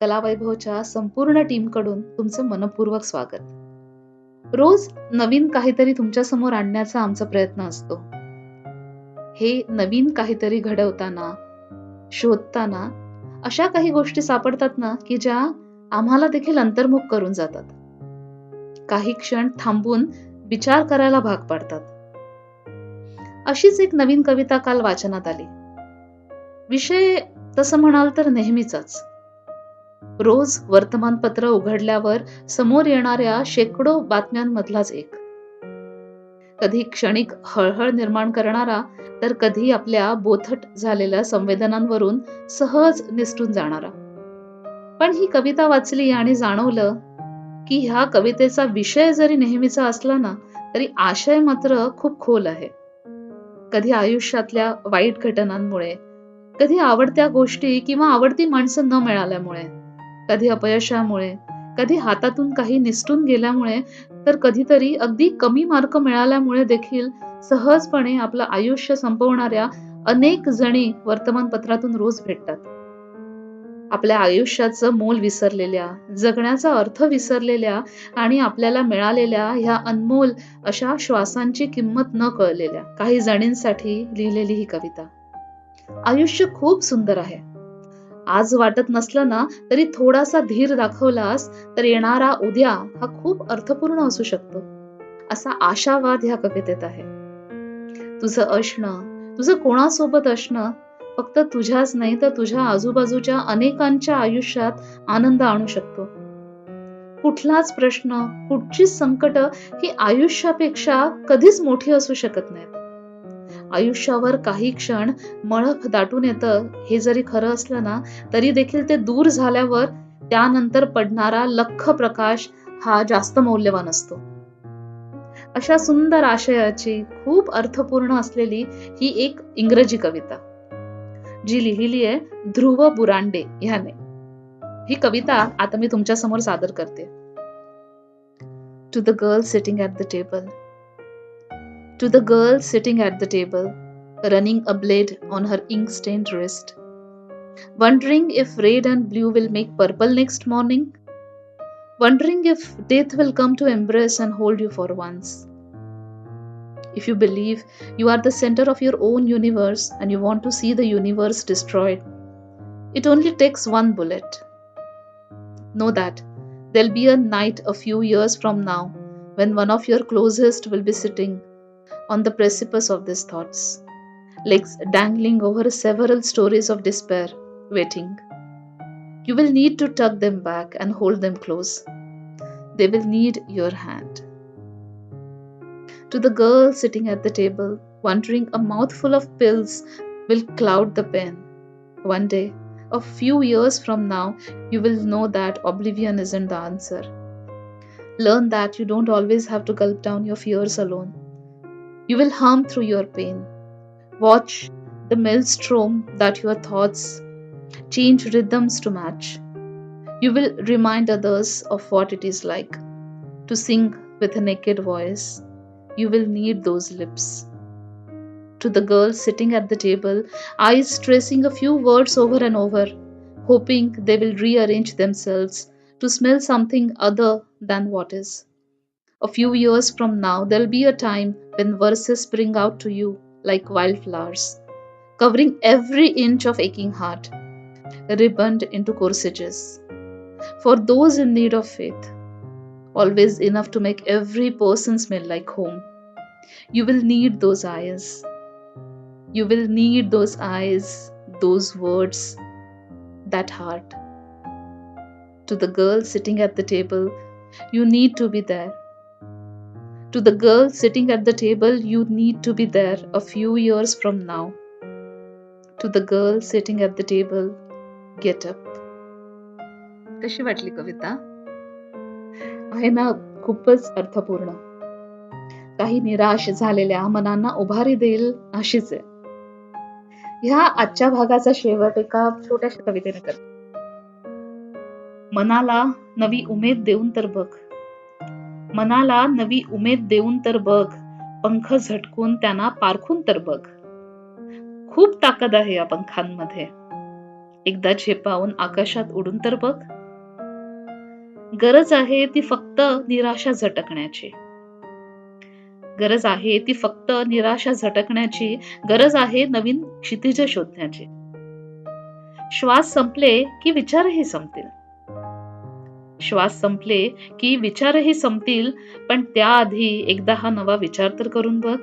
कलावैभवच्या संपूर्ण टीमकडून तुमचं मनपूर्वक स्वागत. रोज नवीन काहीतरी तुमच्यासमोर आणण्याचा आमचा प्रयत्न असतो. हे नवीन काहीतरी घडवताना शोधताना अशा काही गोष्टी सापडतात ना की ज्या आम्हाला देखील अंतर्मुख करून जातात. काही क्षण थांबून विचार करायला भाग पाडतात. अशीच एक नवीन कविता काल वाचनात आली. विषय तसं म्हणाल तर नेहमीचाच. रोज वर्तमानपत्र उघडल्यावर समोर येणाऱ्या शेकडो बातम्यांमधलाच एक. कधी क्षणिक हळहळ निर्माण करणारा तर कधी आपल्या बोथट झालेल्या संवेदनांवरून सहज निसटून जाणारा. पण ही कविता वाचली आणि जाणवलं की ह्या कवितेचा विषय जरी नेहमीचा असला ना तरी आशय मात्र खूप खोल आहे. कधी आयुष्यातल्या वाईट घटनांमुळे कधी आवडत्या गोष्टी किंवा आवडती माणसं न मिळाल्यामुळे कधी अपयशामुळे कधी हातातून काही निसटून गेल्यामुळे तर कधीतरी अगदी कमी मार्क मिळाल्यामुळे देखील सहजपणे आपलं आयुष्य संपवणाऱ्या अनेक जणी वर्तमानपत्रातून रोज भेटतात. आपल्या आयुष्याचं मोल विसरलेल्या जगण्याचा अर्थ विसरलेल्या आणि आपल्याला मिळालेल्या ह्या अनमोल अशा श्वासांची किंमत न कळलेल्या काही जणींसाठी लिहिलेली ही कविता. आयुष्य खूप सुंदर आहे. आज वाटत नसलं ना तरी थोडासा धीर दाखवलास तर येणारा उद्या हा खूप अर्थपूर्ण असू शकतो. असा आशावाद ह्या कवितेत आहे. तुझं असणं तुझं कोणासोबत असणं फक्त तुझ्याच नाही तर तुझ्या आजूबाजूच्या अनेकांच्या आयुष्यात आनंद आणू शकतो. कुठलाच प्रश्न कुठचीच संकट ही आयुष्यापेक्षा कधीच मोठी असू शकत नाहीत. आयुष्यावर काही क्षण मळप दाटून येतं. हे जरी खरं असलं ना तरी देखील ते दूर झाल्यावर त्यानंतर पडणारा लख प्रकाश हा जास्त मौल्यवान असतो. अशा सुंदर आशयाची खूप अर्थपूर्ण असलेली ही एक इंग्रजी कविता जी लिहिली आहे ध्रुव बुरांडे ह्याने. ही कविता आता मी तुमच्यासमोर सादर करते. To the girl sitting at the table To the girl sitting at the table, running a blade on her ink stained wrist, wondering if red and blue will make purple next morning, wondering if death will come to embrace and hold you for once. If you believe you are the center of your own universe and you want to see the universe destroyed, it only takes one bullet. Know that there'll be a night a few years from now when one of your closest will be sitting on the precipice of these thoughts, legs dangling over several stories of despair, waiting. You will need to tuck them back and hold them close. They will need your hand. To the girl sitting at the table, wondering a mouthful of pills will cloud the pen. One day, a few years from now, you will know that oblivion isn't the answer. Learn that you don't always have to gulp down your fears alone you will harm through your pain. Watch the maelstrom that your thoughts change rhythms to match. You will remind others of what it is like to sing with a naked voice. You will need those lips. To the girl sitting at the table, eyes tracing a few words over and over, hoping they will rearrange themselves to smell something other than what is. A few years from now, there'll be a time when verses spring out to you like wildflowers, covering every inch of aching heart, ribboned into corsages. For those in need of faith, always enough to make every person smell like home. You will need those eyes. You will need those eyes, those words, that heart. To the girl sitting at the table, you need to be there to the girl sitting at the table, you need to be there a few years from now. To the girl sitting at the table, get up. कशी वाटली कविता आहे ना खूपच अर्थपूर्ण काही निराश झालेल्या मनांना उभारी देईल अशीच आहे ह्या आजच्या भागाचा शेवट एका छोट्याशा कवितेने कर मनाला नवी उमेद देऊन तर बघ मनाला नवी उमेद देऊन तर बघ. पंख झटकून त्यांना पारखून तर बघ. खूप ताकद आहे या पंखांमध्ये. एकदा झेपावून आकाशात उडून तर बघ. गरज आहे ती फक्त निराशा झटकण्याची. गरज आहे ती फक्त निराशा झटकण्याची. गरज आहे नवीन क्षितिज शोधण्याची. श्वास संपले की विचारही संपतील. श्वास संपले की विचारही संपतील पण त्याआधी एकदा हा नवा विचार तर करून बघ.